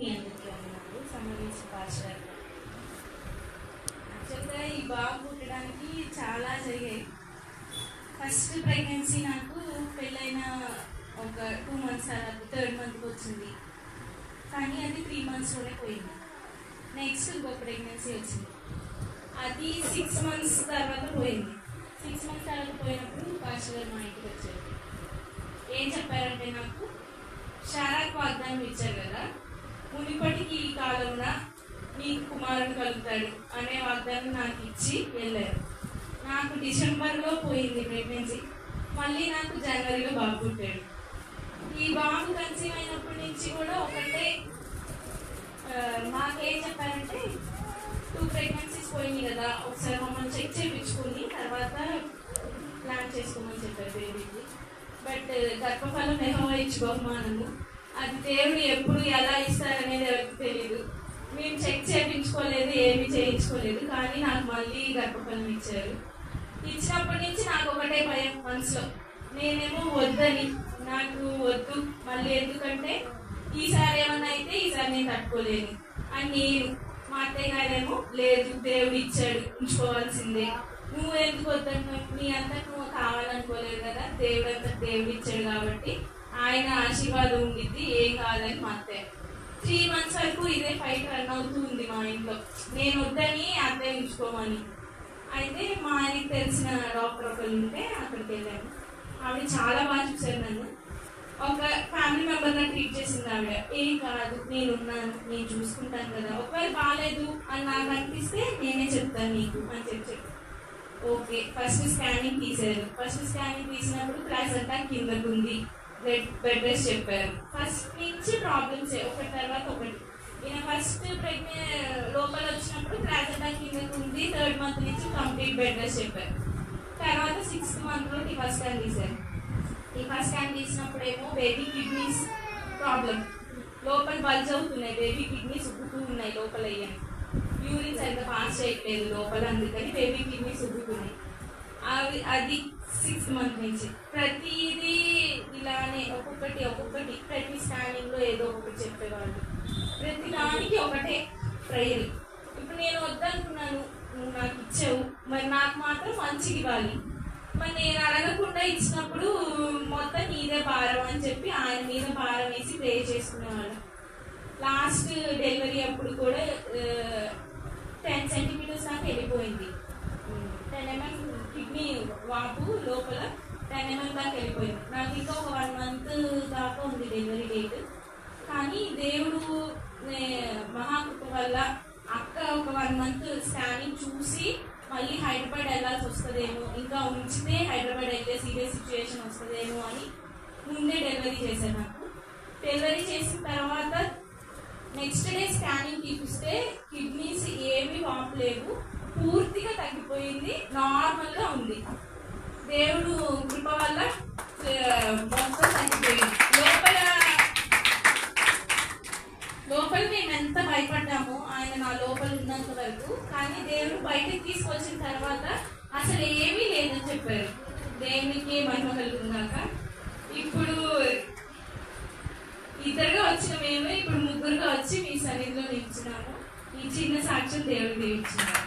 మీ అందరికీ సంబంధించిన పాస్టర్ యాక్చువల్గా ఈ బాబు పుట్టడానికి చాలా జరిగాయి. ఫస్ట్ ప్రెగ్నెన్సీ నాకు పెళ్ళైన ఒక టూ మంత్స్ అలా థర్డ్ మంత్కి వచ్చింది. కానీ అది త్రీ మంత్స్లోనే పోయింది. నెక్స్ట్ ఇంకో ప్రెగ్నెన్సీ వచ్చింది. అది సిక్స్ మంత్స్ తర్వాత పోయింది. సిక్స్ మంత్స్ తర్వాత పోయినప్పుడు పాస్టర్ గారు మా ఇంటికి వచ్చారు ఏం చెప్పారంటే నాకు శారాకు వాగ్దానం ఇచ్చారు కదా మునిపటికి ఈ కాలంలో నీకు కుమారుడు కలుగుతాడు అనే వాగ్దానం నాకు ఇచ్చి వెళ్ళారు. నాకు డిసెంబర్లో పోయింది ప్రెగ్నెన్సీ. మళ్ళీ నాకు జనవరిలో బాబు పుట్టాడు. ఈ బాబు కన్సీవ్ అయినప్పటి నుంచి కూడా ఒకటే మాకేం చెప్పారంటే టూ ప్రెగ్నెన్సీస్ పోయింది కదా ఒకసారి మమ్మల్ని చెక్ చేయించుకుని తర్వాత ప్లాన్ చేసుకోమని చెప్పారు బేబీకి బట్ గర్భఫలం యెహోవా ఇచ్చి బహుమానము. అది దేవుడు ఎప్పుడు ఎలా ఇస్తారనేది ఎవరికి తెలియదు మేము చెక్ చేయించుకోలేదు ఏమీ చేయించుకోలేదు కానీ నాకు మళ్ళీ గర్భఫలం ఇచ్చారు. ఇచ్చినప్పటి నుంచి నాకు ఒకటే భయం మనసులో. నేనేమో వద్దని నాకు వద్దు మళ్ళీ ఎందుకంటే ఈసారి ఏమన్నా అయితే ఈసారి నేను తట్టుకోలేను. అని నేను మా అత్తయ్య గారేమో లేదు దేవుడు ఇచ్చాడు ఉంచుకోవాల్సిందే. నువ్వు ఎందుకు వద్దంటున్నావు నీ అంతా నువ్వు కావాలనుకోలేదు కదా దేవుడు అంతా దేవుడు ఇచ్చాడు కాబట్టి ఆయన ఆశీర్వాదం ఉండిద్ది ఏం కాదని మా అత్తయ్య త్రీ మంత్స్ వరకు ఇదే ఫైట్ రన్ అవుతుంది మా ఇంట్లో. నేను వద్దని అత్తయ్య ఉంచుకోమని అయితే మా ఆయనకి తెలిసిన డాక్టర్ ఒకరు ఉంటే అక్కడికి వెళ్ళాను. ఆవిడ చాలా బాగా చూశారు నన్ను. ఒక ఫ్యామిలీ మెంబర్గా ట్రీట్ చేసింది ఆవిడ. ఏం కాదు నేను ఉన్నాను నేను చూసుకుంటాను కదా. ఒకవేళ బాగాలేదు అని నాకు అనిపిస్తే నేనే చెప్తాను నీకు అని చెప్పి చెప్పి. ఓకే ఫస్ట్ స్కానింగ్ తీసారు ఫస్ట్ స్కానింగ్ తీసినప్పుడు క్లాస్ అంతా కిందకు ఉంది బెడ్ బెడ్ రెస్ట్ చెప్పారు ఫస్ట్ నుంచి ప్రాబ్లమ్స్ ఒకటి తర్వాత ఒకటి. ఈయన ఫస్ట్ ప్రెగ్నెంట్ లోపల వచ్చినప్పుడు క్లాస్ అంతా కిందకు ఉంది థర్డ్ మంత్ నుంచి కంప్లీట్ బెడ్ రెస్ట్ చెప్పారు తర్వాత సిక్స్త్ మంత్లో టీఫా స్కాన్ తీశారు. టీఫా స్కాన్ తీసినప్పుడు ఏమో బేబీ కిడ్నీస్ ప్రాబ్లం లోపల బల్జ్ అవుతున్నాయి. బేబీ కిడ్నీస్ ఉబ్బుతూ ఉన్నాయి లోపల అయ్యాను యూరిన్ సరిగ్గా పాస్ చేయట్లేదు లోపల అందుకని బేబీ కిడ్నీస్ ఉబ్బుతున్నాయి. అవి అది సిక్స్త్ మంత్ నుంచి. ప్రతిదీ ఇలానే ఒక్కొక్కటి ఒక్కొక్కటి. ప్రతి స్టాండింగ్లో ఏదో ఒకటి చెప్పేవాళ్ళు. ప్రతి దానికి ఒకటే ప్రేయర్ ఇప్పుడు నేను వద్దనుకున్నాను నువ్వు నాకు ఇచ్చావు మరి నాకు మాత్రం మంచిగా ఇవ్వాలి. మరి నేను అడగకుండా ఇచ్చినప్పుడు మొత్తం నీదే భారం అని చెప్పి ఆయన మీద భారం వేసి ప్రే చేసుకునేవాళ్ళు. లాస్ట్ డెలివరీ అప్పుడు కూడా టెన్ సెంటీమీటర్స్ దాకా వెళ్ళిపోయింది. టెన్ ఎంఎం కిడ్నీ వాపు లోపల టెన్ ఎంఎం దాకా వెళ్ళిపోయింది నాకు ఇంకా ఒక వన్ మంత్ దాకా ఉంది డెలివరీ డేట్ కానీ దేవుడు మహాకృప వల్ల అక్క ఒక వన్ మంత్ స్కానింగ్ చూసి మళ్ళీ హైదరాబాద్ వెళ్ళాల్సి వస్తుందేమో ఇంకా ఉంచితే హైదరాబాద్ అయితే సీరియస్ సిచ్యువేషన్ వస్తుందేమో అని ముందే డెలివరీ చేశాను నాకు. డెలివరీ చేసిన తర్వాత నెక్స్ట్ డే స్కానింగ్ తీపిస్తే కిడ్నీస్ ఏమీ వాపలేవు పూర్తిగా తగ్గిపోయింది నార్మల్గా ఉంది. దేవుడు కృప వల్ల ఆ, మొత్తం తగ్గిపోయింది లోపల లోపల మేము ఎంత భయపడ్డామో ఆయన నా లోపల ఉన్నంత వరకు కానీ దేవుడు బయటకు తీసుకొచ్చిన తర్వాత అసలు ఏమీ లేదని చెప్పారు. దేవునికి మహిమ కలుగుతున్నాక ఇప్పుడు ఇద్దరుగా వచ్చిన మేమే ఇప్పుడు ముగ్గురుగా వచ్చి మీ సన్నిధిలో నిలిచినాము. ఈ చిన్న సాక్ష్యం దేవుడు దీవించినాము